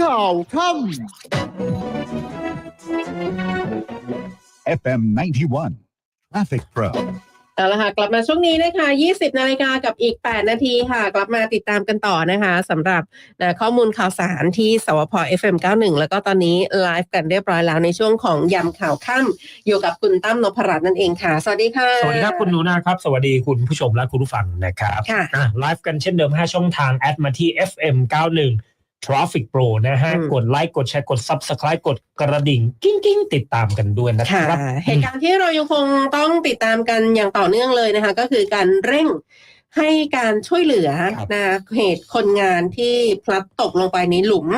ข่าวค่ำ FM 91 Traffic Pro เอาละค่ะกลับมาช่วงนี้นะคะ 20 นาฬิกากับอีก 8 นาทีค่ะ กลับมาติดตามกันต่อนะคะสำหรับนะข้อมูลข่าวสารที่สวพ FM 91 แล้วก็ตอนนี้ไลฟ์กันเรียบร้อยแล้วในช่วงของยำข่าวค่ำอยู่กับคุณตั้มนพรัตน์นั่นเองค่ะ สวัสดีค่ะ สวัสดีครับคุณหนูนาครับ สวัสดีคุณผู้ชมและคุณผู้ฟังนะครับค่ะอะไลฟ์กันเช่นเดิม 5 ช่องทางแอดมาที่ FM 91 Traffic Pro นะฮะอืมกดไลค์กดแชร์กด Subscribe กดกระดิ่ง กิ้งกิ้งติดตามกันด้วยนะคค่ะรับเหตุการณ์ที่เรายังคงต้องติดตามกันอย่างต่อเนื่องเลยนะคะ ก็คือการเร่ง ให้การช่วยเหลือครับนะเหตุคนงานที่พลัดตกลงไปในหลุม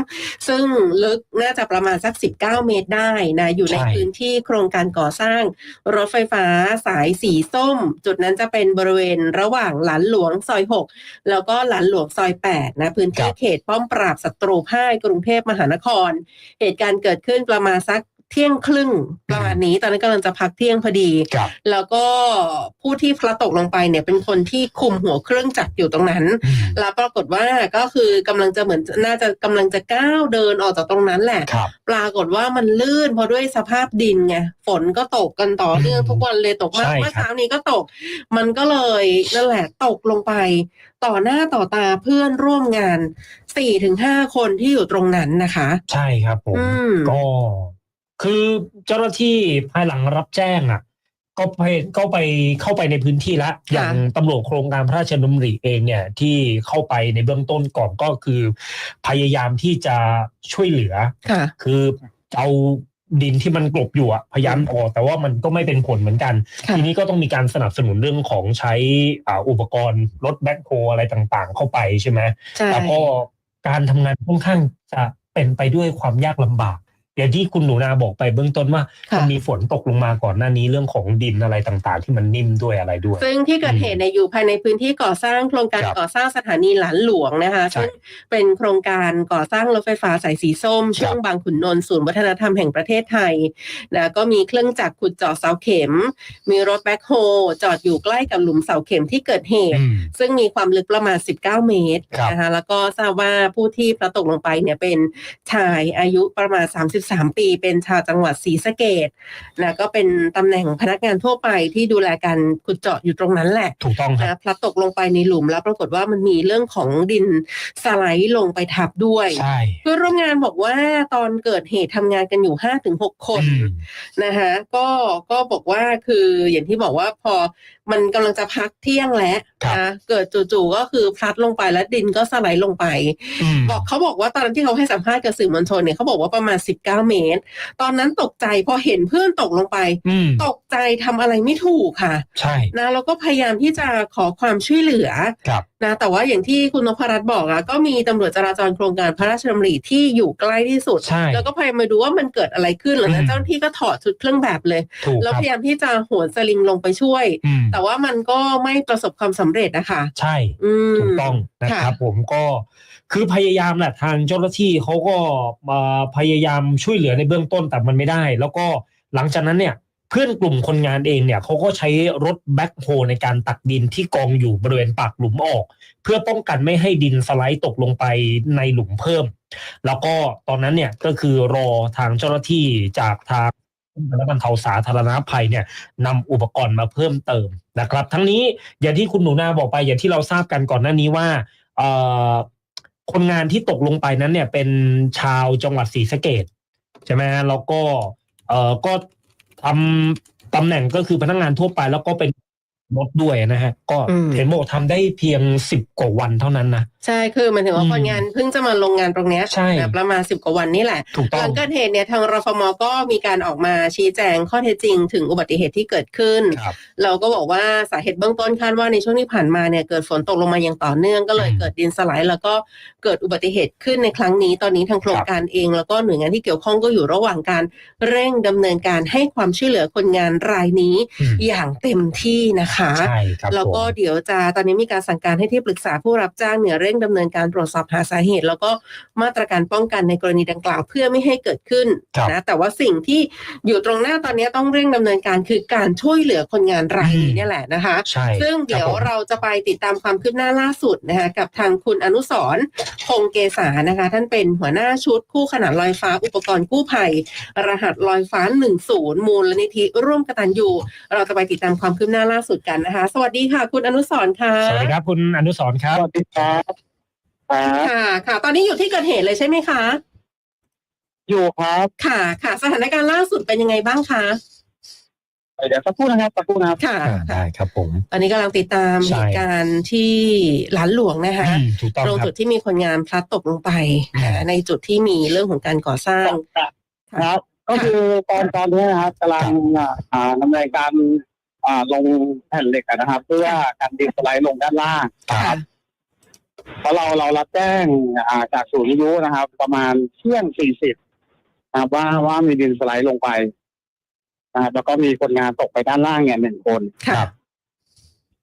ซึ่งลึกน่าจะประมาณสัก 19 เมตรได้นะอยู่ในใช่พื้นที่โครงการก่อสร้าง รถไฟฟ้าสายสีส้ม จุดนั้นจะเป็นบริเวณระหว่างหลานหลวงซอย 6 แล้วก็หลานหลวงซอย 8 นะ พื้นที่เขตป้อมปราบศัตรูพ่ายกรุงเทพมหานคร เหตุการณ์เกิดขึ้นประมาณสัก เที่ยงครึ่งประมาณนี้ ตอนนั้นกำลังจะพักเที่ยงพอดีครับแล้วก็ผู้ที่พลัดตกลงไปเนี่ยเป็นคนที่คุมหัวเครื่องจักรอยู่ตรงนั้นอืมแล้วปรากฏว่าก็คือกำลังจะเหมือนน่าจะกำลังจะก้าวเดินออกจากตรงนั้นแหละครับปรากฏว่ามันลื่นเพราะด้วยสภาพดินไงฝนก็ตกกันต่อเนื่องอืมทุกวันเลยตกมากใช่ครับเมื่อเช้านี้ก็ตก มันก็เลยนั่นแหละตกลงไปต่อหน้าต่อตาเพื่อนร่วมงานสี่ถึงห้าคนที่อยู่ตรงนั้นนะคะ ใช่ครับผมอืมก็ คือเจ้าหน้าที่ภายหลังรับแจ้งอะ ก็ไปก็ไปเข้าไปในพื้นที่แล้วอย่างตำรวจโครงการพระราชดำริเองเนี่ยที่เข้าไปในเบื้องต้นก่อนก็คือ พยายามที่จะช่วยเหลือค่ะคือเอาดินที่มันกลบอยู่อะพยายามออกแต่ว่ามันก็ไม่เป็นผลเหมือนกันค่ะทีนี้ก็ต้องมีการสนับสนุนเรื่องของใช้อ่าอุปกรณ์รถแบ็คโฮอะไรต่างๆ เข้าไปใช่ไหมใช่แล้วก็การทำงานค่อนข้างจะเป็นไปด้วยความยากลำบาก อย่างที่คุณหนูนาบอกไปเบื้องต้นว่าค่ะ มันมีฝนตกลงมาก่อนหน้านี้เรื่องของดินอะไรต่างๆ ที่มันนิ่มด้วยอะไรด้วย ซึ่งที่เกิดเหตุเนี่ยอยู่ภายในพื้นที่ก่อสร้างโครงการครับก่อสร้างสถานีหลานหลวงนะคะใช่ซึ่งเป็นโครงการก่อสร้างรถไฟฟ้าสายสีส้ม ช่วงบางขุนนนท์ศูนย์วัฒนธรรมแห่งประเทศไทยนะก็มีเครื่องจักรขุดเจาะเสาเข็ม มีรถแบ็คโฮจอดอยู่ใกล้กับหลุมเสาเข็มที่เกิดเหตุ อืม ซึ่งมีความลึกประมาณ 19 เมตรครับ นะคะแล้วก็ทราบว่าผู้ที่พลัดตกลงไปเนี่ยเป็นชายอายุประมาณ33 ปีเป็นชาวจังหวัดศรีสะเกดนะก็เป็นตำแหน่งพนักงานทั่วไปที่ดูแลการขุดเจาะอยู่ตรงนั้นแหละถูกต้องครับนะพลัดตกลงไปในหลุมแล้วปรากฏว่ามันมีเรื่องของดินสไลด์ลงไปทับด้วยใช่เพื่อนร่วมงานบอกว่าตอนเกิดเหตุทำงานกันอยู่ 5-6 คนอืมนะคะก็ก็บอกว่าคืออย่างที่บอกว่าพอมันกำลังจะพักเที่ยงแล้วครับนะเกิดจู่ๆก็คือพลัดลงไปแล้วดินก็สไลด์ลงไปอืมบอกเขาบอกว่าตอนนั้นที่เขาให้สัมภาษณ์กับสื่อมวลชนเนี่ยเขาบอกว่าประมาณ 19 เมตร ตอนนั้นตกใจพอเห็นเพื่อนตกลงไปอืมตกใจทำอะไรไม่ถูกค่ะ ใช่นะแล้วก็พยายามที่จะขอความช่วยเหลือครับนะแต่ว่าอย่างที่คุณนพรัตน์บอกอะก็มีตำรวจจราจรโครงการพระราชดำริที่อยู่ใกล้ที่สุดใช่แล้วก็พยายามมาดูว่ามันเกิดอะไรขึ้นหลังจากอืมเจ้าหน้าที่ก็ถอดชุดเครื่องแบบเลยถูกแล้วครัพบยายามที่จะโหนสลิงลงไปช่วยอืมแต่ว่ามันก็ไม่ประสบความสำเร็จนะคะ ใช่อืมถูกต้องนะครับค่ะผมก็คือพยายามแหละทางเจ้าหน้าที่เขาก็มาพยายามช่วยเหลือในเบื้องต้นแต่มันไม่ได้ แล้วก็หลังจากนั้นเนี่ยเพื่อนกลุ่มคนงานเองเนี่ยเขาก็ใช้รถแบ็คโฮในการตักดินที่กองอยู่บริเวณปากหลุมออก เพื่อป้องกันไม่ให้ดินสไลด์ตกลงไปในหลุมเพิ่ม แล้วก็ตอนนั้นเนี่ยก็คือรอทางเจ้าหน้าที่จากทางป้องกัน และบรรเทาสาธารณภัยเนี่ยนำอุปกรณ์มาเพิ่มเติมนะครับ ทั้งนี้อย่างที่คุณหนูนาบอกไป อย่างที่เราทราบกันก่อนหน้านี้ว่าคนงานที่ตกลงไปนั้นเนี่ยเป็นชาวจังหวัดศรีสะเกดใช่ไหมแล้วก็เออก็ทำตำแหน่งก็คือพนักงานทั่วไปแล้วก็เป็น รถด้วยนะฮะ ก็อืมเห็นบอกทำได้เพียงสิบกว่าวันเท่านั้นนะ ใช่คือหมันถึงว่าอืมคนงานเพิ่งจะมาลงงานตรงเนี้ยใช่นะประมาณสิบกว่าวันนี่แหละถูกหต้อลังงเกิดเหตุเนี่ยทางรฟมก็มีการออกมาชี้แจงข้อเท็จจริง ถึงอุบัติเหตุที่เกิดขึ้นครับเราก็บอกว่าสาเหตุเบื้องต้นคาดว่าในช่วงที่ผ่านมาเนี่ยเกิดฝนตกลงมาอย่างต่อเนื่องก็เลยอืมเกิดดินสไลด์แล้วก็เกิดอุบัติเหตุขึ้นในครั้งนี้ตอนนี้ทางโครงการเอง แล้วก็หน่วยงานที่เกี่ยวข้องก็อยู่ระหว่างการเร่งดำเนินการให้ความช่วยเหลือคนงานรายนี้อืมอย่างเต็มที่นะคะใช่ครับแล้วก็ผมเดี๋ยวจะตอนนี้มีการสั่งการให้ที่ปรึกษาผู้รับจ้างเนี่ยเร่งดำเนินการตรวจสอบหาสาเหตุ แล้วก็มาตรการป้องกันในกรณีดังกล่าวเพื่อไม่ให้เกิดขึ้นครับนะแต่ว่าสิ่งที่อยู่ตรงหน้าตอนนี้ต้องเร่งดำเนินการคือการช่วยเหลือคนงานรายนี้เนี่ยแหละนะคะใช่ซึ่งเดี๋ยวครับผมเราจะไปติดตามความคืบหน้าล่าสุดนะคะกับทางคุณอนุสรณ์คงเกษานะคะ ท่านเป็นหัวหน้าชุดคู่ขนานลอยฟ้าอุปกรณ์กู้ภัย รหัสลอยฟ้า 10 มูลนิธิร่วมกตัญญูเราจะไปติดตามความคืบหน้าล่าสุดกันนะคะ สวัสดีค่ะ คุณอนุสรณ์ค่ะสวัสดีครับ คุณอนุสรณ์ครับสวัสดีครับครับค่ะ ค่ะ ตอนนี้อยู่ที่เกิดเหตุเลยใช่ไหมคะ อยู่ครับ ค่ะ ค่ะ สถานการณ์ล่าสุดเป็นยังไงบ้างคะเดี๋ยวสักครู่นะครับสักครู่นะครับค่ะอ่าได้ครับผมตอนนี้กำลังติดตามใช่เหตุการณ์ที่หลานหลวงนะคะอืมถูกต้องตรงครัจุบดที่มีคนงานพลัดตกลงไปอืมในจุดที่มีเรื่องของการก่อสร้างครับ ก็คือตอนตอนนี้นะครับกำลังอ่าดำเนินการอ่า ลงแผ่นเหล็กอะนะครับ เพื่อการดินสไลด์ลงด้านล่างครับเพราะเราเรารับแจ้งอ่าจากศูนย์วิทยุนะครับ ประมาณเที่ยงสี่สิบนะครับว่าว่ามีดินสไลด์ลงไปนะครับแล้วก็มีคนงานตกไปด้านล่างเนี่ยหนึ่งคนค่ะครับ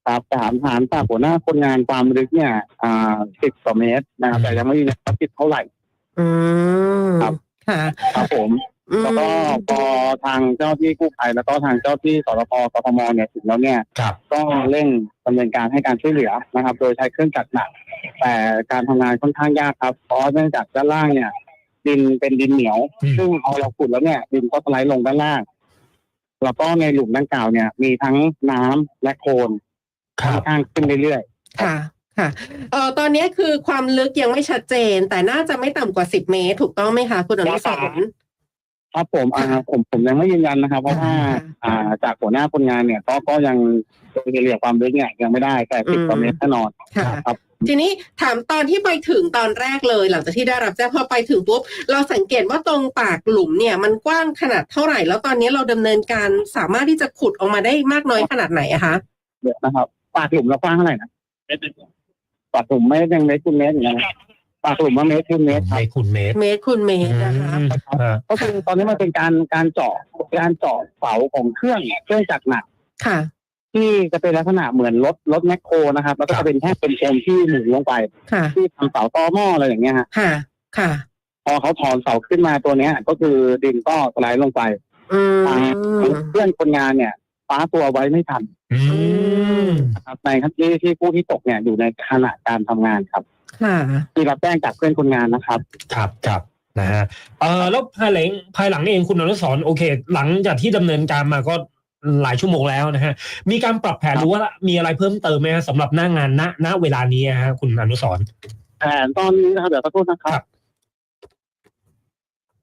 ครับถามถามจากหัวหน้าคนงานความลึกเนี่ยอ่าสิบกว่าเมตรนะครับแต่ยังไม่มีแนวคิดเท่าไหร่ อืมครับค่ะครับผมอืม แล้วก็พอทางเจ้าที่กู้ภัยแล้วก็ทางเจ้าที่สรพกทมเนี่ยถึงแล้วเนี่ย ครับ ก็เร่งดำเนินการให้การช่วยเหลือนะครับ โดยใช้เครื่องจักรหนัก แต่การทำงานค่อนข้างยากครับ เพราะเนื่องจากด้านล่างเนี่ย ดินเป็นดินเหนียว อืม ซึ่งพอเราขุดแล้วเนี่ย ดินก็สไลด์ลงด้านล่าง แล้วก็ในหลุมดังกล่าวเนี่ย มีทั้งน้ำและโคลนคค่รัอนบ ข้างขึ้นเรื่อยค่ะ ค่ะเอ่อตอนนี้คือความลึกยังไม่ชัดเจน แต่น่าจะไม่ต่ำกว่าสิบเมตร ถูกต้องไหมคะ คุณอนุสรณ์ๆ ครับผมอ่าผมผมยังไม่ยืนยันนะครับ เพราะว่าค่ะอ่าจากหัวหน้าคนงานเนี่ยก็ก็ยังโดยเฉลี่ยความลึกเนี่ยยังไม่ได้แต่สิบกว่าเมตรแน่นอนค่ะครับทีนี้ถามตอนที่ไปถึงตอนแรกเลย หลังจากที่ได้รับแจ้งพอไปถึงปุ๊บเราสังเกตว่าตรงปากหลุมเนี่ย มันกว้างขนาดเท่าไหร่ แล้วตอนนี้เราดำเนินการสามารถที่จะขุดออกมาได้มากน้อยขนาดไหนอะคะเดี๋ยวนะครับ ปากหลุมเรากว้างเท่าไหร่นะปากหลุมไม่ยังเมตรคูณเมตรอย่างเงี้ยนะ ปากหลุมว่าเมตรคูณเมตรครับในคุณเมตรเมตรคูณเมตรนะคะ อืมอ่าก็คือตอนนี้มันเป็นการการเจาะการเจาะเสาของเครื่องเครื่องจักรหนัก ค่ะ ที่จะเป็นลักษณะเหมือนรถรถแมคโครนะครับ แล้วก็ครับจะเป็นแค่เป็นโคมที่หมุนลงไป ค่ะ ที่ทำเสาต่อหม้ออะไรอย่างเงี้ยฮะค่ะ ค่ะ พอเขาถอนเสาขึ้นมาตัวเนี้ย ก็คือดินก็สไลด์ลงไปอืมทางเพื่อนคนงานเนี่ยฟ้าตัวไว้ไม่ทันอืม นะครับในครับที่ที่ผู้ที่ตกเนี่ยอยู่ในขณะการทำงานครับ ค่ะที่รับแจ้งจากเพื่อนคนงานนะครับครับครับนะฮะเออแล้วภายหลังภายหลังเองคุณอนุสรณ์โอเค หลังจากที่ดำเนินการมาก็หลายชั่วโมงแล้วนะฮะ มีการปรับแผนหรือว่ามีอะไรเพิ่มเติมไหมฮะสำหรับหน้างานณณเวลานี้ฮะคุณอนุสรณ์แผนตอนนี้นะครับเดี๋ยวสักครู่นะครับ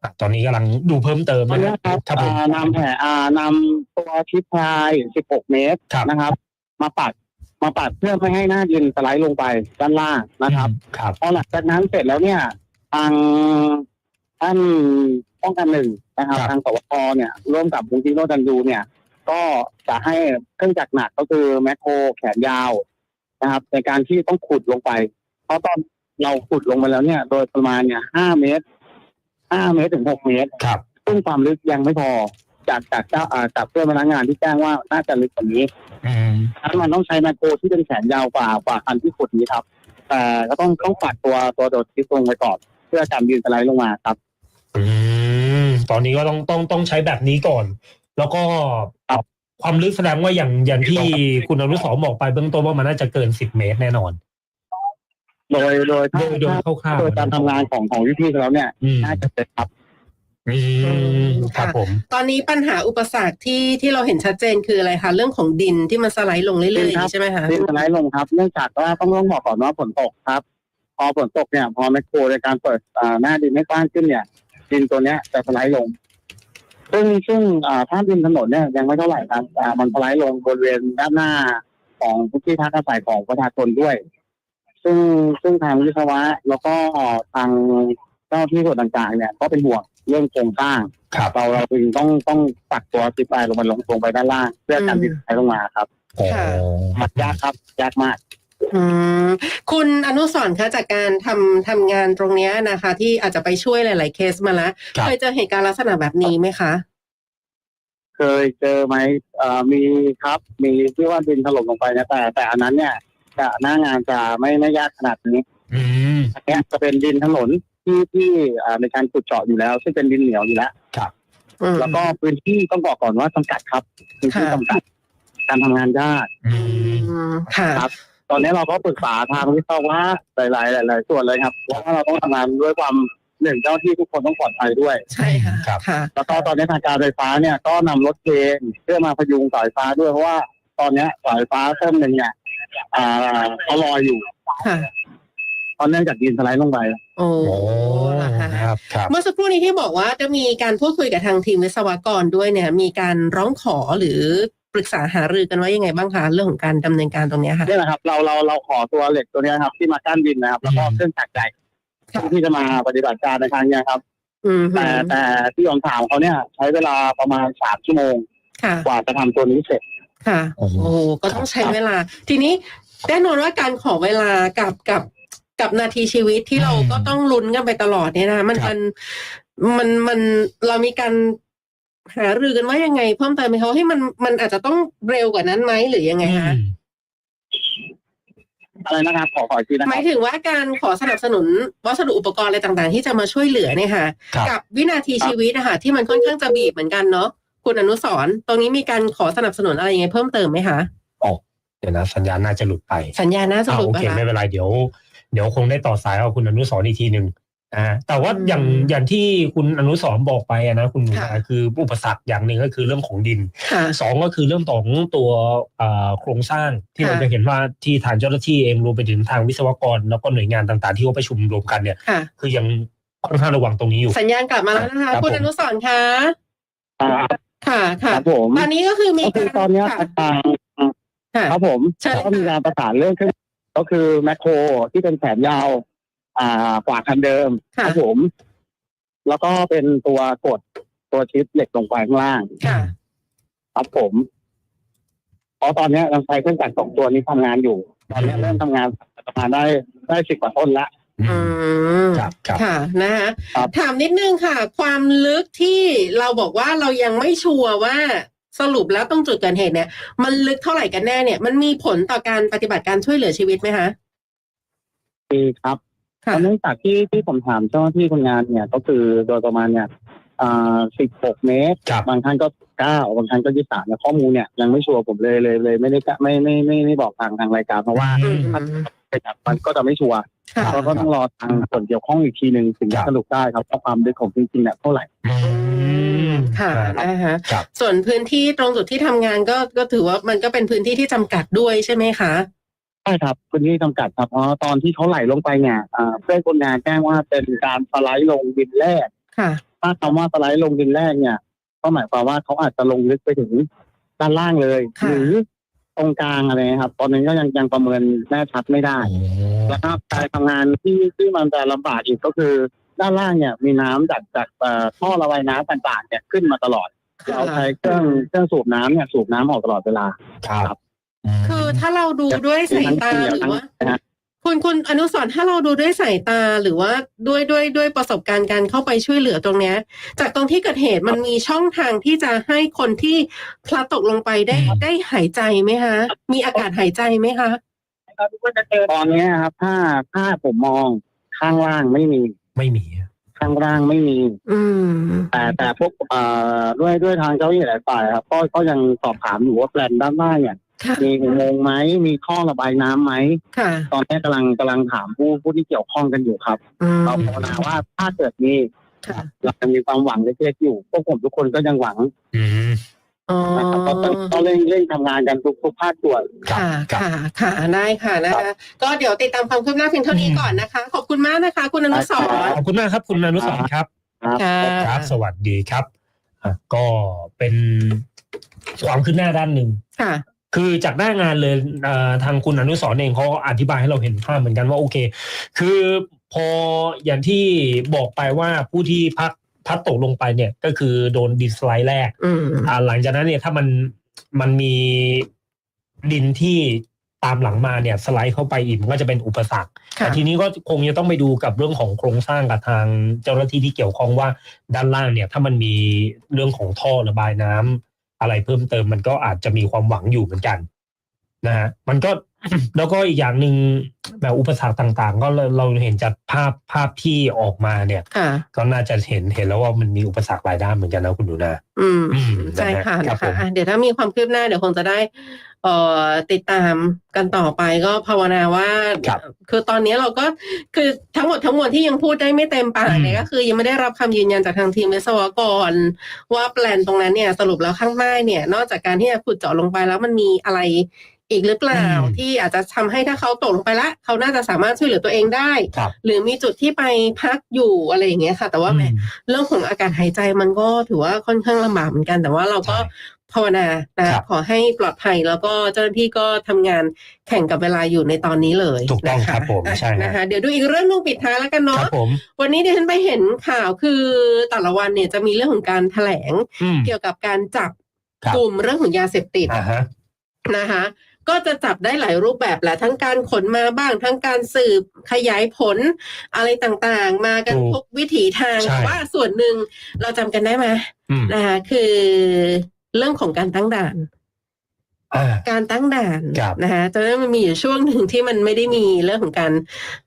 อะตอนนี้กำลังดูเพิ่มเติมตอนนะนี้ฮะครับครับผมอ่านำแผนอ่านำตัวชิปพลาย16 เมตรครับนะครับ มาปัด มาปัดเพื่อไม่ให้หน้าดินสไลด์ลงไปด้านล่างนะครับครับพอหลังจากนั้นเสร็จแล้วเนี่ยทางท่านป้องกันหนึ่งนะครับครับทางสวพเนี่ยร่วมกับมูลที่โรดันดูเนี่ย ก็จะให้เครื่องจักรหนักก็คือแมคโครแขนยาวนะครับ ในการที่ต้องขุดลงไป เพราะตอนเราขุดลงไปแล้วเนี่ย โดยประมาณเนี่ยห้าเมตรห้าเมตรถึงหกเมตร ครับซึ่งความลึกยังไม่พอ จากจากเจ้าอ่าจากเพื่อนพนักงานที่แจ้งว่าน่าจะลึกกว่านี้อืมทั้งมันต้องใช้แมคโครที่เป็นแขนยาวกว่ากว่าคันที่ขุดนี้ครับ แต่ก็ต้องต้องปัดตัวตัวโดดทิศลงไปก่อนเพื่อการยืนสไลด์ลงมาครับ อืมตอนนี้ก็ต้องต้องต้องใช้แบบนี้ก่อน แล้วก็ครับ ความลึกแสดงว่าอย่างอย่างที่คุณอนุสรณ์บอกไปเบื้องต้นว่ามันน่าจะเกินสิบเมตรแน่นอนโดยโดยโดยโดยคร่าวๆโดยการทำงานของของพี่ๆแล้วเนี่ย อืม น่าจะเป็นครับ อืมครับผม ตอนนี้ปัญหาอุปสรรคที่ที่เราเห็นชัดเจนคืออะไรคะเรื่องของดินที่มันสไลด์ลงเรื่อยๆอย่างนี้ใช่ไหมคะดินสไลด์ลงครับเนื่องจากว่าต้องต้องบอกก่อนว่าฝนตกครับ พอฝนตกเนี่ยพอแมคโครในการเปิดอ่าหน้าดินไม่กว้างขึ้นเนี่ย ดินตัวเนี้ยจะสไลด์ลง ซึ่งซึ่งอ่าถ้าดินถนนเนี่ยยังไม่เท่าไหร่ครับอ่ามันสไลด์ลงบริเวณด้านหน้าของพื้นที่พักอาศัยของประชาชนด้วย ซึ่งซึ่งทางวิศวะแล้วก็ทางเจ้าที่ส่วนต่างๆ เนี่ยก็เป็นห่วง เรื่องโครงสร้างครับเราเราจึงต้องต้องปักตัวซิปไลน์ลงมาลงลงไปด้านล่างเพื่อการดินสไลด์ลงมาครับโอ้มันยากครับยากมากอืมคุณอนุสรณ์คะจากการทำทำงานตรงเนี้ยนะคะ ที่อาจจะไปช่วยหลาย ๆ เคสมาแล้วครับเคยเจอเหตุการณ์ลักษณะแบบนี้ไหมคะ เคยเจอไหมเอ่อมีครับมีที่ว่าดินถล่มลงไปนะแต่แต่อันนั้นเนี่ยจะหน้างานจะไม่ไม่ยากขนาดนี้อืมอันเนี้ยจะเป็นดินถนน ที่ที่อ่าในการขุดเจาะอยู่แล้ว ซึ่งเป็นดินเหนียวอยู่แล้วอืมแล้วก็พื้นที่ต้องบอกก่อนว่าจำกัดครับพื้นที่ค่ะจำกัดการทำงานยากอืมอืมค่ะครับ ตอนนี้เราก็ปรึกษาทางวิศวะหลายๆหลายๆส่วนเลยครับเพราะว่าเราต้องทำงานด้วยความหนึ่งเจ้าที่ทุกคนต้องปลอดภัยด้วย ใช่ค่ะครับค่ะแล้วก็ตอนนี้ทางการไฟฟ้าเนี่ยก็นำรถเครนเพื่อมาพยุงสายฟ้าด้วยเพราะว่าตอนเนี้ยสายฟ้าเส้นหนึ่งเนี่ยอ่าเขาลอยอยู่ค่ะ เพราะเนื่องจากดินสไลด์ลงไปโอ้โอ้เหรอคะครับครับ เมื่อสักครู่นี้ที่บอกว่าจะมีการพูดคุยกับทางทีมวิศวกรด้วยเนี่ย มีการร้องขอหรือปรึกษาหารือกันว่ายังไงบ้างคะเรื่องของการดำเนินการตรงเนี้ยค่ะ นี่แหละครับเราเราเราขอตัวเหล็กตัวเนี้ยครับ ที่มากั้นดินนะครับ แล้วก็อืม เครื่องจักรใหญ่ค่ะที่จะมาปฏิบัติการในครั้งเนี้ยครับ อืมแต่แต่ที่ผมถามเขาเนี่ย ใช้เวลาประมาณสามชั่วโมงค่ะ กว่าจะทำตัวนี้เสร็จ ค่ะ โอ้โหโอ้ก็ต้องใช้เวลา ทีนี้แน่นอนว่าการขอเวลากับกับ กับนาทีชีวิตที่เราอืมก็ต้องลุ้นกันไปตลอดเนี่ยนะมันครับมันมันมันเรามีการหารือกันว่ายังไงเพิ่มเติมไหมคะว่าให้มันมันอาจจะต้องเร็วกว่านั้นไหมหรือยังไงคะอืมอะไรนะครับขอขออีกทีนะหคมารัยบถึงว่าการขอสนับสนุนวัสดุอุปกรณ์อะไรต่าง ๆ ที่จะมาช่วยเหลือเนี่ยค่ะครับกับวินาทีชีวิตนะคะที่มันค่อนข้างจะบีบเหมือนกันเนาะคุณอนุสรณ์ตรงนี้มีการขอสนับสนุนอะไรยังไงเพิ่มเติมไหมคะเดี๋ยวนะสัญญาณน่าจะหลุดไป สัญญาณน่าจะอ่าหลุดโอไปเคละไม่เป็นไรเดี๋ยว เดี๋ยวคงได้ต่อสายเอาคุณอนุสรณ์อีกทีหนึ่งอ่าแต่ว่าอืมอย่างอย่างที่คุณอนุสรณ์บอกไปอะนะคุณหนูค่ะนาคืออุปสรรคอย่างหนึ่งก็คือเรื่องของดินค่ะสองก็คือเรื่องของตัวเอ่อโครงสร้างที่ค่ะเราจะเห็นว่าที่ทางเจ้าหน้าที่เองรวมไปถึงทางวิศวกร แล้วก็หน่วยงานต่างๆ ที่เขาประชุมรวมกันเนี่ยค่ะคือยังค่อนข้างระวังตรงนี้อยู่ สัญญาณกลับมาแล้วนะคะครับคุณผมอนุสรณ์คะอ่าค่ะคค่ะรับผมตอนนี้ก็คือมีก็คือตอนเนี้ยค่ะทางค่ะครับผมเชิญเลยก็มีการประสานเรื่องเครื่อง ก็คือแมคโครที่เป็นแขนยาว อ่ากว่าคันเดิมคค่ะรับผม แล้วก็เป็นตัวกดตัวชิปเหล็กลงไปข้างล่าง ค่ะ ครับผม เพราะตอนเนี้ยเราใช้เครื่องจักรสองตัวนี้ทำงานอยู่ ตอนเนี้ยเริ่มทำงานประมาณได้ได้สิบกว่าต้นละ อืม ครับครับ ค่ะนะคะครับ ถามนิดนึงค่ะ ความลึกที่เราบอกว่าเรายังไม่ชัวร์ว่า สรุปแล้วตรงจุดเกิดเหตุเนี่ย มันลึกเท่าไหร่กันแน่เนี่ย มันมีผลต่อการปฏิบัติการช่วยเหลือชีวิตไหมคะดีครับค่ะเนื่องจากที่ที่ผมถามเจ้าหน้าที่คนงานเนี่ยก็คือโดยประมาณเนี่ยอ่าสิบหกเมตร ครับ บางท่านก็เก้าบางท่านก็ยี่สามเนี่ยข้อมูลเนี่ยยังไม่ชัวร์ผมเลยเลยเลย ไม่ได้กะไม่ไม่ไม่ไม่บอกทางทางรายการเพราะว่า อืม มันก็จะไม่ชัวร์ค่ะเราก็ต้องรอทางส่วนเกี่ยวข้องอีกทีหนึ่งถึงครัจะบสรุปได้ครับว่าความลึกของจริงๆเนี่ยเท่าไหร่ อืมค่ะครับนะคะครับ ส่วนพื้นที่ตรงจุดที่ทำงานก็ก็ถือว่ามันก็เป็นพื้นที่ที่จำกัดด้วยใช่ไหมคะ ใช่ครับพื้นที่จำกัดครับเพราะตอนที่เขาไหลลงไปเนี่ยอ่าเพื่อนคนงานแจ้งว่าเป็นการสไลด์ลงดินแรก ค่ะ ถ้าคำว่าสไลด์ลงดินแรกเนี่ยก็หมายความว่าเขาอาจจะลงลึกไปถึงด้านล่างเลย ค่ะ หรือ ตรงกลางอะไรครับ ตอนนี้ก็ยังยังประเมินแน่ชัดไม่ได้โอ้แล้วก็การทำงานที่ที่มันจะลำบากอีกก็คือ ด้านล่างเนี่ยมีน้ำจากจากเอ่อท่อระบายน้ำต่างๆเนี่ยขึ้นมาตลอดเราใช้เครื่องเครื่องสูบน้ำเนี่ยสูบน้ำออกตลอดเวลา ครับมคือถ้าเราดูด้วยสายตาหรือว่า นะฮะ คุณคุณอนุสรณ์ถ้าเราดูด้วยสายตาหรือว่าด้วยด้วยด้วยประสบการณ์การเข้าไปช่วยเหลือตรงเนี้ย จากตรงที่เกิดเหตุมันมีช่องทางที่จะให้คนที่พลัดตกลงไปได้อืมได้หายใจไหมคะ มีอากาศหายใจไหมคะตอนเนี้ยครับถ้าถ้าผมมองข้างล่างไม่มีไม่มี ข้างล่างไม่มี อืมแต่แต่พวกเอ่อด้วยด้วยทางเจ้าหน้าที่หลายฝ่ายครับก็ก็ยังสอบถามอยู่ว่าแปลนด้านล่างเนี่ย ค่ะ มีอุโมงค์ไหมมีท่อระบายน้ำไหม ค่ะตอนนี้กำลังกำลังถามผู้ผู้ที่เกี่ยวข้องกันอยู่ครับ อืมเราภาวนาว่าถ้าเกิดมีค่ะเราจะมีความหวังเล็กๆอยู่พวกผมทุกคนก็ยังหวังอืม อ๋อ นะครับก็ต้องต้องเร่งเร่งทำงานกันทุกทุกภาคส่วน ครับค่ะครับค่ะค่ะได้ค่ะนะคะก็เดี๋ยวติดตามความคืบหน้าเพียงเท่านี้ก่อนนะคะ ขอบคุณมากนะคะ คุณอนุสรณ์ ขอบคุณมากครับคุณอนุสรณ์ครับ ครับ ค่ะ ครับ สวัสดีครับอะก็เป็นความคืบหน้าด้านหนึ่ง ค่ะ คือจากหน้างานเลยเอ่อทางคุณอนุสรณ์เองเขาอธิบายให้เราเห็นภาพเหมือนกันว่าโอเค คือพออย่างที่บอกไปว่าผู้ที่พักพัดตกลงไปเนี่ยก็คือโดนดินสไลด์แรกอืมอ่าหลังจากนั้นเนี่ยถ้ามันมันมีดินที่ตามหลังมาเนี่ยสไลด์เข้าไปอีกมันก็จะเป็นอุปสรรคค่ะแต่ทีนี้ก็คงจะต้องไปดูกับเรื่องของโครงสร้างกับทางเจ้าหน้าที่ที่เกี่ยวข้องว่าด้านล่างเนี่ย ถ้ามันมีเรื่องของท่อระบายน้ำ อะไรเพิ่มเติมมันก็อาจจะมีความหวังอยู่เหมือนกัน นะฮะมันก็แล้วก็อีกอย่างหนึ่งแบบอุปสรรคต่าง ๆ ก็เราเราเห็นจากภาพภาพที่ออกมาเนี่ยค่ะก็น่าจะเห็นเห็นแล้วว่ามันมีอุปสรรคหลายด้านเหมือนกันนะคุณดูนะอืมอืมใช่ค่ะนะฮะครันะบผคะมอะเดี๋ยวถ้ามีความคืบหน้าเดี๋ยวคงจะได้เอ่อติดตามกันต่อไปก็ภาวนาว่าครับคือตอนนี้เราก็คือทั้งหมดทั้งมวลที่ยังพูดได้ไม่เต็มปากเนี่ยอืมก็คือยังไม่ได้รับคำยืนยันจากทางทีมวิศวกร ว่าแปลนตรงนั้นเนี่ยสรุปแล้วข้างใต้เนี่ย นอกจากการที่จะขุดเจาะลงไปแล้วมันมีอะไร อีกหรือเปล่าที่อาจจะทำให้ถ้าเขาตกลงไปละเขาน่าจะสามารถช่วยเหลือตัวเองได้ ครับ หรือมีจุดที่ไปพักอยู่อะไรอย่างเงี้ยค่ะ แต่ว่าแหมอืม เรื่องของอากาศหายใจมันก็ถือว่าค่อนข้างลำบากเหมือนกัน แต่ว่าเราก็ใช่ภาวนานะครับ ขอให้ปลอดภัยแล้วก็เจ้าหน้าที่ก็ทำงานแข่งกับเวลาอยู่ในตอนนี้เลยถูกต้องนะะครับผมอะใช่ฮะ นะคะ เดี๋ยวดูอีกเรื่องหนึงปิดท้ายแล้วกันคเนาะ รับผมวันนี้ดิฉันไปเห็นข่าวคือแต่ละวันเนี่ยจะมีเรื่องของการแถลงอืม เกี่ยวกับการจับครับ กลุ่มเรื่องของยาเสพติดอ่าฮะ นะคะ ก็จะจับได้หลายรูปแบบแหละทั้งการขนมาบ้าง ทั้งการสืบขยายผลอะไรต่างๆ มากันถูกทุกวิถีทางใช่แต่ว่าส่วนหนึ่งเราจำกันได้ไหมอืมนะคะคือเรื่องของการตั้งด่านอ่า การตั้งด่านครับนะคะตอนนั้นมันมีอยู่ช่วงหนึ่งที่มันไม่ได้มีเรื่องของการ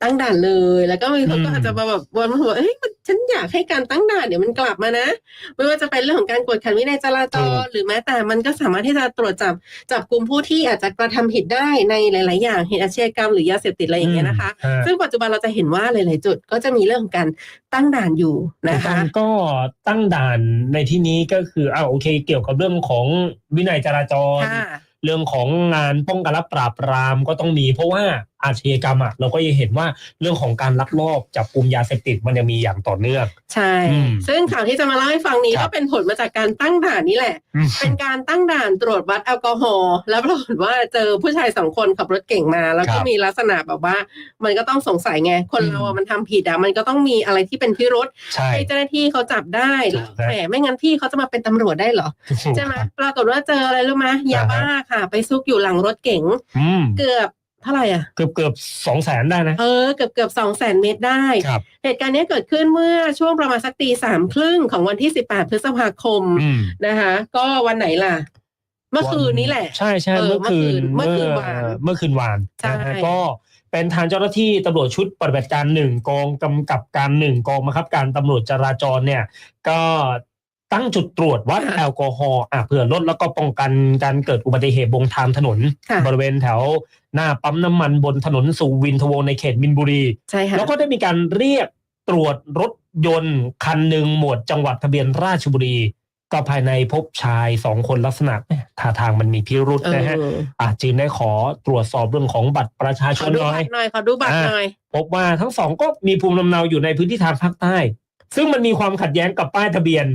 ตั้งด่านเลย แล้วก็มีคนอืมก็อาจจะมาแบบวนมาบอกว่าเฮ้ยมันฉันอยากให้การตั้งด่านเนี่ยมันกลับมานะ ไม่ว่าจะเป็นเรื่องของการกวดขันวินัยจราจรหรือแม้แต่มันก็สามารถที่จะตรวจจับจับกลุ่มผู้ที่อาจจะกระทำผิดได้ในหลาย ๆ อย่างเหตุอาชญากรรมหรือยาเสพติดอะไรอย่างเงี้ยนะคะอืมซึ่งปัจจุบันเราจะเห็นว่าหลาย ๆ จุด ก็จะมีเรื่องของการตั้งด่านอยู่นะคะก็ตั้งด่านในที่นี้ก็คืออ่าโอเค เกี่ยวกับเรื่องของวินัยจราจรค่ะเรื่องของงานป้องกันและปราบปรามก็ต้องมีเพราะว่าอาชญากรรมอะเราก็ยังเห็นว่าเรื่องของการลักลอบจับกลุ่มยาเสพติดมันยังมีอย่างต่อเนื่อง ใช่อืมซึ่งข่าวที่จะมาเล่าให้ฟังนี้ครัก็บเป็นผลมาจากการตั้งด่านนี่แหละอืมเป็นการตั้งด่านตรวจวัดแอลกอฮอล์แล้วปรากฏว่าเจอผู้ชายสองคนขับรถเก่งมา แล้วคก็รับมีลักษณะแบบว่า มันก็ต้องสงสัยไงคนอืมเราอะมันทำผิดอะมันก็ต้องมีอะไรที่เป็นพิรุษใช่ให้เจ้าหน้าที่เขาจับได้ถูกนะแหมไม่งั้นพี่เขาจะมาเป็นตำรวจได้เหรอใช่ไหมปรากฏว่าเจออะไรรู้ไหมยาบ้าค่ะ ไปซุกอยู่หลังรถเก๋งอืมเกือบ เท่าไหร่อะ เกือบเกือบสองแสนได้นะ เออเกือบเกือบสองแสนเมตรได้ ครับ เหตุการณ์นี้เกิดขึ้นเมื่อช่วงประมาณสักตีสามครึ่งของวันที่ 18 พฤษภาคมอืมใช่ใช่เออเมื่อคืนเมื่อคืนวานเมื่อคืนวานใช่ นะฮะก็เป็นทางเจ้าหน้าที่ตำรวจชุดปฏิบัติการหนึ่งกองกำกับการหนึ่งกองบังคับการตำรวจจราจรเนี่ย ก็ ตั้งจุดตรวจวัดแอลกอฮอล์อะเพื่อลดแล้วก็ป้องกันการเกิดอุบัติเหตุบนทางถนนค่ะบริเวณแถวหน้าปั๊มน้ำมันบนถนนสุวินทวงศ์ในเขตมินบุรีใช่ค่ะแล้วก็ได้มีการเรียกตรวจรถยนต์คันหนึ่งหมวดจังหวัดทะเบียนราชบุรี ก็ภายในพบชายสองคนลักษณะเอ๊ะท่าทางมันมีพิรุษเออนะฮะอาจึงได้ขอตรวจสอบเรื่องของบัตรประชาชขอนดูหน่อบัยตรหน่อยขอดูบัตรอ่าหน่อยพบว่าทั้งสองก็มีภูมิลำเนาอยู่ในพื้นที่ทางภาคใต้ ซึ่งมันมีความขัดแย้งกับป้ายทะเบียน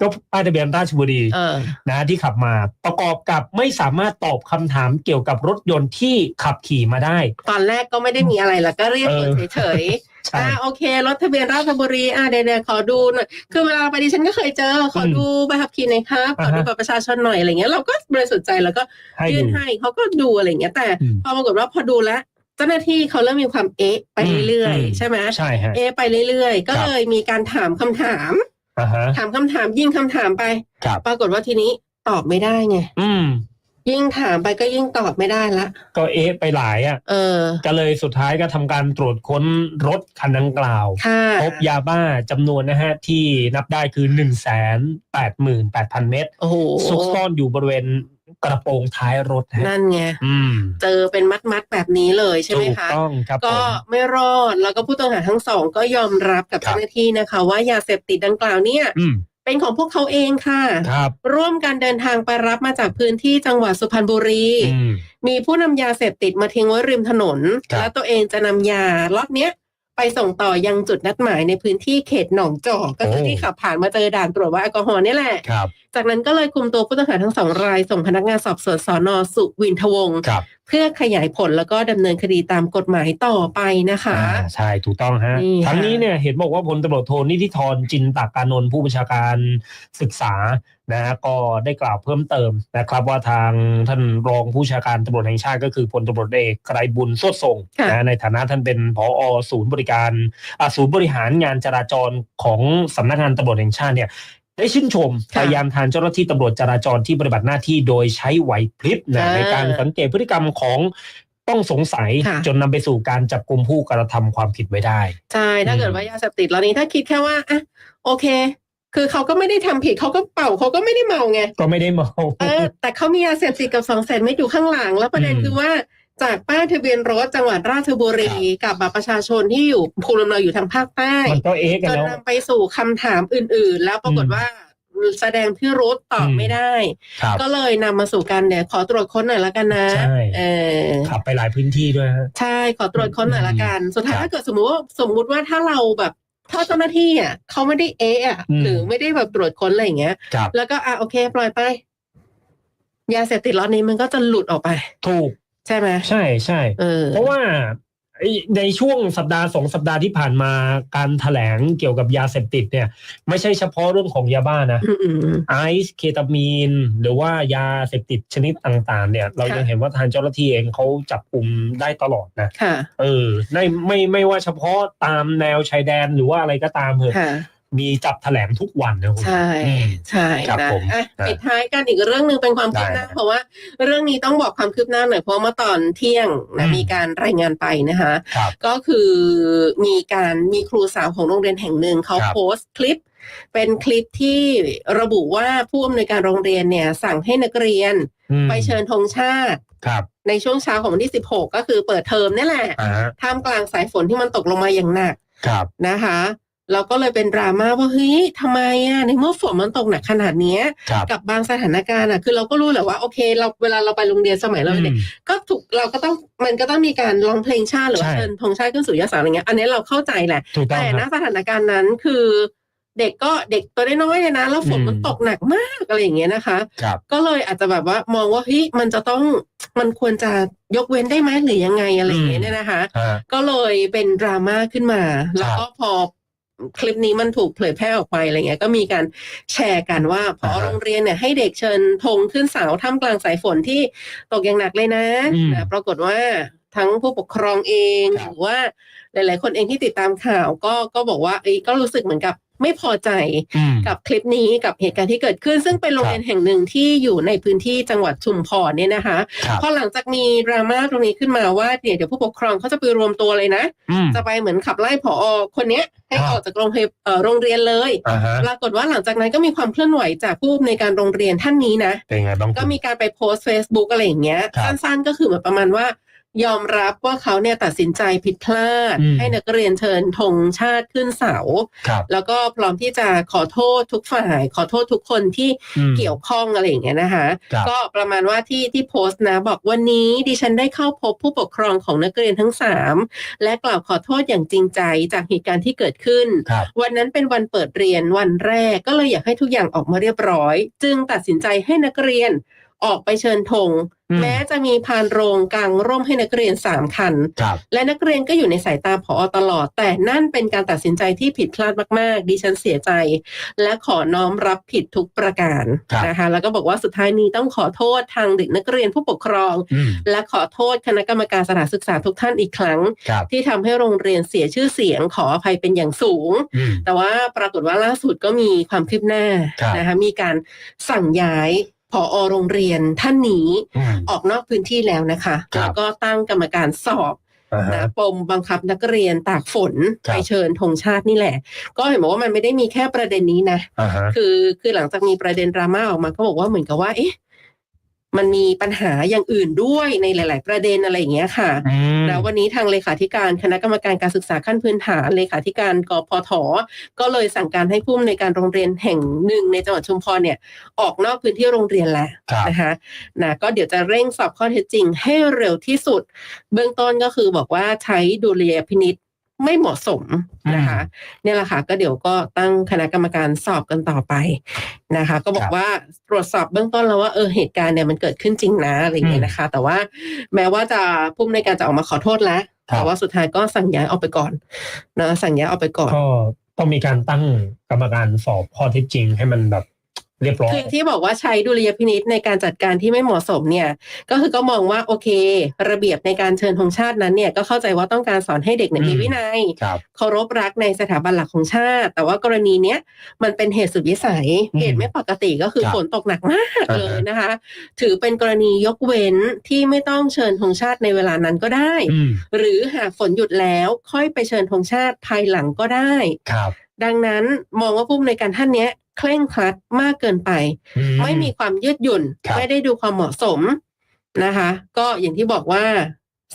ก็ป้ายทะเบียนราชบุรีเออ นะที่ขับมา ประกอบกับไม่สามารถตอบคำถามเกี่ยวกับรถยนต์ที่ขับขี่มาได้ ตอนแรกก็ไม่ได้มีอะไรหรอกก็เรียกเออ เฉยๆ ใช่ อ่าโอเครถทะเบียนราชบุรีอ่าเดี๋ยวๆขอดูหน่อยคือเวลาไปดิฉันก็เคยเจอ ขอดูใบขับขี่หน่อยครับขอดูอ่าฮะ บัตรประชาชนหน่อยอะไรเงี้ยเราก็บริสุทธิ์ใจแล้วก็ให้ยื่นดู ให้เขาก็ดูอะไรเงี้ยแต่อืมพอปรากฏว่าพอดูแล้วเจ้าหน้าที่เขาเริ่มมีความเอ๊ะไปเรื่อยอืมๆใช่ไหมใช่ฮะ เอ๊ะไปเรื่อยๆ ก็ครับ เลยมีการถามคำถาม อ่าฮะถามคำถามยิ่งคำถามไป ครับ ปรากฏว่าทีนี้ตอบไม่ได้ไง อืม ยิ่งถามไปก็ยิ่งตอบไม่ได้ละ ก็เอ๊ะไปหลายอะ เออ ก็เลยสุดท้ายก็ทำการตรวจค้นรถคันดังกล่าว ค่ะ พบยาบ้าจำนวนนะฮะที่นับได้คือ1นึ่งแสนแปดหมื่นแปดพันเมตร โอ้โห ซุกซ่อนอยู่บริเวณ กระโปรงท้ายรถฮะนั่นไงอืมเจอเป็นมัดๆแบบนี้เลยใช่ไหมถูกคะต้องครับผก็มไม่รอดแล้วก็ผู้ต้องหาทั้งสองก็ยอมรับกับครับ เจ้าหน้าที่นะคะ ว่ายาเสพติดดังกล่าวเนี่ย อืมเป็นของพวกเขาเองค่ะ ครับร่วมกันเดินทางไปรับมาจากพื้นที่จังหวัดสุพรรณบุรี อืม มีผู้นำยาเสพติดมาทิ้งไว้ริมถนน ครับ และตัวเองจะนำยาล็อตเนี้ยไปส่งต่อยังจุดนัดหมายในพื้นที่เขตหนองจอกก็คือที่ขับผ่านมาเจอด่านตรวจวัดแอลกอฮอล์นี่แหละ ครับ จากนั้นก็เลยคุมตัวผู้ต้องหาทั้งสองราย ส่งพนักงานสอบสวนสอนอสุวินทวงศ์ครับเพื่อขยายผลแล้วก็ดำเนินคดีตามกฎหมายต่อไปนะคะอ่าใช่ถูกต้องฮะนี่ค่ะทั้งนี้เนี่ยเห็นบอกว่าพลตำรวจโทนิธิธรจินตากานนท์ผู้บัญชาการศึกษานะฮะก็ได้กล่าวเพิ่มเติมนะครับ ว่าทางท่านรองผู้บัญชาการตำรวจแห่งชาติก็คือพลตำรวจเอกไกรบุญสวดทรงค่ะนะในฐานะท่านเป็นผอศูนย์บริการอ่าศูนย์บริหารงานจราจรของสำนักงานตำรวจแห่งชาติเนี่ย ได้ชื่นชมค่ะพยายามทานเจ้าหน้าที่ตำรวจจราจรที่ปฏิบัติหน้าที่โดยใช้ไหวพริบนะอ่าในการสังเกตพฤติกรรมของต้องสงสัยค่ะจนนำไปสู่การจับกลุ่มผู้กระทำความผิดไว้ได้ ใช่ ถ้าเกิดว่ายาเสพติดแล้วนี้ถ้าคิดแค่ว่าอะโอเค คือเขาก็ไม่ได้ทำผิดเขาก็เป่าเขาก็ไม่ได้เมาไง ก็ไม่ได้เมาเออแต่เขามียาเสพติดกับสองแสนเม็ดอยู่ข้างหลัง แล้วประเด็นอืมคือว่า จากป้ายทะเบียนรถจังหวัดราชบุรีกับบัตรประชาชนที่อยู่ภูมิลำเนาอยู่ทางภาคใต้มันก็เอ๊ะกันจนแล้ว นำไปสู่คำถามอื่น ๆ แล้วปรากฏอืมว่าแสดงพิรุษตอบอืม ไม่ได้ ครับ ก็เลยนำมาสู่การเนี่ย ขอตรวจค้นหน่อยละกันนะใช่ เออขับไปหลายพื้นที่ด้วยฮะ ใช่ขอตรวจค้นหน่อยละกัน สุดท้ายครับถ้าเกิดสมมติว่าสมมุติว่าถ้าเราแบบถ้าเจ้าหน้าที่อะเขาไม่ได้เอะอะอืม หรือไม่ได้แบบตรวจค้นอะไรอย่างเงี้ย ครับ แล้วก็อะโอเค ปล่อยไป ยาเสพติดล็อตนี้มันก็จะหลุดออกไป ถูก ใช่ไหมใช่ใช่เออเพราะว่าไอ้ในช่วงสัปดาห์สองสัปดาห์ที่ผ่านมาการแถลงเกี่ยวกับยาเสพติดเนี่ย ไม่ใช่เฉพาะเรื่องของยาบ้านะอืมอืมอืมไอซ์เคตามีน หรือว่ายาเสพติดชนิดต่างๆ เนี่ย เราค่ะยังเห็นว่าทางเจ้าหน้าที่เองเขาจับกลุ่มได้ตลอดนะค่ะเออในไม่ไม่ว่าเฉพาะตามแนวชายแดนหรือว่าอะไรก็ตามเถอะค่ะ มีจับแถลงทุกวันนะคุณใช่อืมใช่ครับนะผมอะอะปิดท้ายกันอีกเรื่องหนึ่งเป็นความคืบหน้าได้เพราะว่าเรื่องนี้ต้องบอกความคืบหน้าหน่อยเพราะว่าเมื่อตอนเที่ยงนะอืมมีการรายงานไปนะคะครับก็คือมีการมีครูสาวของโรงเรียนแห่งหนึ่งเขาครับโพสต์คลิปเป็นคลิปที่ระบุว่าผู้อำนวยการโรงเรียนเนี่ย สั่งให้นักเรียนอืมไปเชิญธงชาติครับในช่วงเช้าของวันที่ 16 ก็คือเปิดเทอมนี่แหละอ่าท่ามกลางสายฝนที่มันตกลงมาอย่างหนักครับนะคะ เราก็เลยเป็นดราม่าว่าเฮ้ยทำไมอะในเมื่อฝนมันตกหนักขนาดเนี้ยครับกับบางสถานการณ์อะ คือเราก็รู้แหละว่าโอเค เราเวลาเราไปโรงเรียนสมัยเราเด็กอืมก็ถูกเราก็ต้องมันก็ต้องมีการร้องเพลงชาติหรือว่าใช่เชิญธงชาติขึ้นสู่ยอดเสาอะไรเงี้ยอันนี้เราเข้าใจแหละ ถูกต้องแต่คณรับ สถานการณ์นั้นคือ เด็กก็เด็กตัวน้อยๆเลยนะแล้วฝนอืม มันตกหนักมากอะไรอย่างเงี้ยนะคะ ครับ ก็เลยอาจจะแบบว่ามองว่าเฮ้ยมันจะต้องมันควรจะยกเว้นได้ไหมหรือยังไงอะไรอย่างเงี้ยเนี่ยนะคะอ่าก็เลยเป็นดราม่าขึ้นมา แล้วก็พอ คลิปนี้มันถูกเผยแพร่ออกไปอะไรเงี้ยก็มีการแชร์กันว่าพออ่าฮะโรงเรียนเนี่ยให้เด็กเชิญธงขึ้นเสาท่ามกลางสายฝนที่ตกอย่างหนักเลยนะอืมนะปรากฏว่าทั้งผู้ปกครองเองครับหรือว่าหลาย ๆ คนเองที่ติดตามข่าวก็ก็บอกว่าเอ้ยก็รู้สึกเหมือนกับ ไม่พอใจอืมกับคลิปนี้กับเหตุการณ์ที่เกิดขึ้น ซึ่งเป็นโรงเรียนแห่งหนึ่งที่อยู่ในพื้นที่จังหวัดชุมพรเนี่ยนะคะครับพอหลังจากมีดราม่าตรงนี้ขึ้นมาว่าเนี่ยเดี๋ยวผู้ปกครองเขาจะไปรวมตัวเลยนะอืมจะไปเหมือนขับไล่ผอคนเนี้ยให้ครับออกจากโรงเรียนเอ่อโรงเรียนเลยอ่าฮะปรากฏว่าหลังจากนั้นก็มีความเคลื่อนไหวจากผู้อำนวยการโรงเรียนท่านนี้นะเป็นไงบ้างก็มีการไปโพสต์ Facebook อะไรอย่างเงี้ยครับสั้นๆก็คือเหมือนประมาณว่า ยอมรับว่าเขาเนี่ยตัดสินใจผิดพลาด อืมให้นักเรียนเชิญธงชาติขึ้นเสา ครับแล้วก็พร้อมที่จะขอโทษทุกฝ่าย ขอโทษทุกคนที่อืมเกี่ยวข้องอะไรอย่างเงี้ยนะคะ ครับ ก็ประมาณว่าที่ที่โพสต์นะบอกวันนี้ดิฉันได้เข้าพบผู้ปกครองของนักเรียนทั้งสามและกล่าวขอโทษอย่างจริงใจจากเหตุการณ์ที่เกิดขึ้น ครับ วันนั้นเป็นวันเปิดเรียนวันแรกก็เลยอยากให้ทุกอย่างออกมาเรียบร้อย จึงตัดสินใจให้นักเรียน ออกไปเชิญธงอืมแม้จะมีพานโรงกลางร่มให้นักเรียนสามคันครับและนักเรียนก็อยู่ในสายตาผอตลอด แต่นั่นเป็นการตัดสินใจที่ผิดพลาดมาก ๆ ดิฉันเสียใจ และขอน้อมรับผิดทุกประการครับนะคะ แล้วก็บอกว่าสุดท้ายนี้ต้องขอโทษทางเด็กนักเรียนผู้ปกครองอืมและขอโทษคณะกรรมการสถานศึกษาทุกท่านอีกครั้งครับที่ทำให้โรงเรียนเสียชื่อเสียงขออภัยเป็นอย่างสูงอืมแต่ว่าปรากฏว่าล่าสุดก็มีความคืบหน้าครับนะคะมีการสั่งย้าย ผอโรงเรียนท่านนี้อืมออกนอกพื้นที่แล้วนะคะครับแล้วก็ตั้งกรรมการสอบอ่าฮะนะปมบังคับนักเรียนตากฝนครับไปเชิญธงชาตินี่แหละ ก็เห็นบอกว่ามันไม่ได้มีแค่ประเด็นนี้นะอ่าฮะคือคือหลังจากมีประเด็นดราม่าออกมาก็บอกว่าเหมือนกับว่าเอ๊ะ มันมีปัญหาอย่างอื่นด้วยในหลาย ๆ ประเด็นอะไรอย่างเงี้ยค่ะอืมแล้ววันนี้ทางเลขาธิการคณะกรรมการการศึกษาขั้นพื้นฐานเลขาธิการกพทก็เลยสั่งการให้ผู้อำนวยการโรงเรียนแห่งหนึ่งในจังหวัดชุมพรเนี่ยออกนอกพื้นที่โรงเรียนแล้วครับนะคะนะก็เดี๋ยวจะเร่งสอบข้อเท็จจริงให้เร็วที่สุด เบื้องต้นก็คือบอกว่าใช้ดุลยพินิษ ไม่เหมาะสมนะคะ เนี่ยแหละค่ะ ก็เดี๋ยวก็ตั้งคณะกรรมการสอบกันต่อไปนะคะ ก็บอครักบว่าตรวจสอบเบื้องต้นแล้วว่าเออเหตุการณ์เนี่ยมันเกิดขึ้นจริงนะอะไรอย่างเงี้ยนะคะ แต่ว่าแม้ว่าจะผู้อำนวยการจะออกมาขอโทษแล้วครับแต่ว่าสุดท้ายก็สั่งย้ายออกไปก่อนนะสั่งย้ายออกไปก่อนก็ต้องมีการตั้งกรรมการสอบข้อเท็จจริงให้มันแบบ เรียบร้อยคือที่บอกว่าใช้ดุลยพินิษในการจัดการที่ไม่เหมาะสมเนี่ย ก็คือก็มองว่าโอเค ระเบียบในการเชิญธงชาตินั้นเนี่ยก็เข้าใจว่าต้องการสอนให้เด็กเนี่ยอืมมีวินัยครับเคารพรักในสถาบันหลักของชาติ แต่ว่ากรณีเนี้ยมันเป็นเหตุสุดวิสัยอืมเหตุไม่ปกติก็คือครับฝนตกหนักมากอ่าฮะเลยนะคะ ถือเป็นกรณียกเว้นที่ไม่ต้องเชิญธงชาติในเวลานั้นก็ได้อืมหรือหากฝนหยุดแล้วค่อยไปเชิญธงชาติภายหลังก็ได้ครับดังนั้นมองว่าผู้อำนวยการท่านเนี้ย เคร่งครัดมากเกินไปอืไม่มีความยืดหยุ่นครับไม่ได้ดูความเหมาะสมนะคะ ก็อย่างที่บอกว่า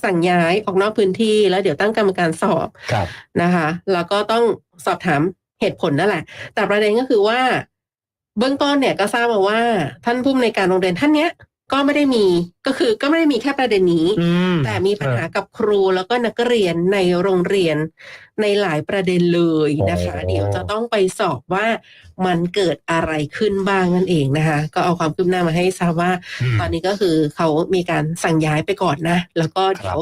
สั่งย้ายออกนอกพื้นที่แล้วเดี๋ยวตั้งกรรมการสอบครับนะคะ แล้วก็ต้องสอบถามเหตุผลนั่นแหละ แต่ประเด็นก็คือว่า เบื้องต้นเนี่ยก็ทราบมาว่า ท่านผู้อำนวยการโรงเรียนท่านเนี้ยก็ไม่ได้มีก็คือก็ไม่ได้มีแค่ประเด็นนี้อืมแต่มีปัญหากับครูแล้วก็นักเรียนในโรงเรียนในหลายประเด็นเลยนะคะโอ้เดี๋ยวจะต้องไปสอบว่ามันเกิดอะไรขึ้นบ้างนั่นเองนะคะ ก็เอาความคืบหน้ามาให้ทราบว่ามตอนนี้ก็คือเขามีการสั่งย้ายไปก่อนนะ แล้วก็เดี๋ยว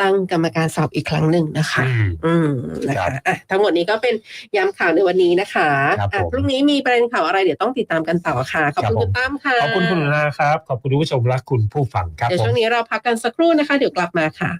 ตั้งกรรมการสอบอีกครั้งหนึ่งนะคะ อืมอืมนะครัคะบอะทั้งหมดนี้ก็เป็นย้ำข่าวในวันนี้นะคะครับอะผมพรุ่งนี้มีประเด็นข่าวอะไรเดี๋ยวต้องติดตามกันต่อค่ะขอบคุณครับผมคุณตั้มค่ะขอบคุณคุณหนูนาครับขอบคุณผู้ชมและคุณผู้ฟังครับเดี๋ยวช่วงนี้เราพักกันสักครู่นะคะ เดี๋ยวกลับมาค่ะ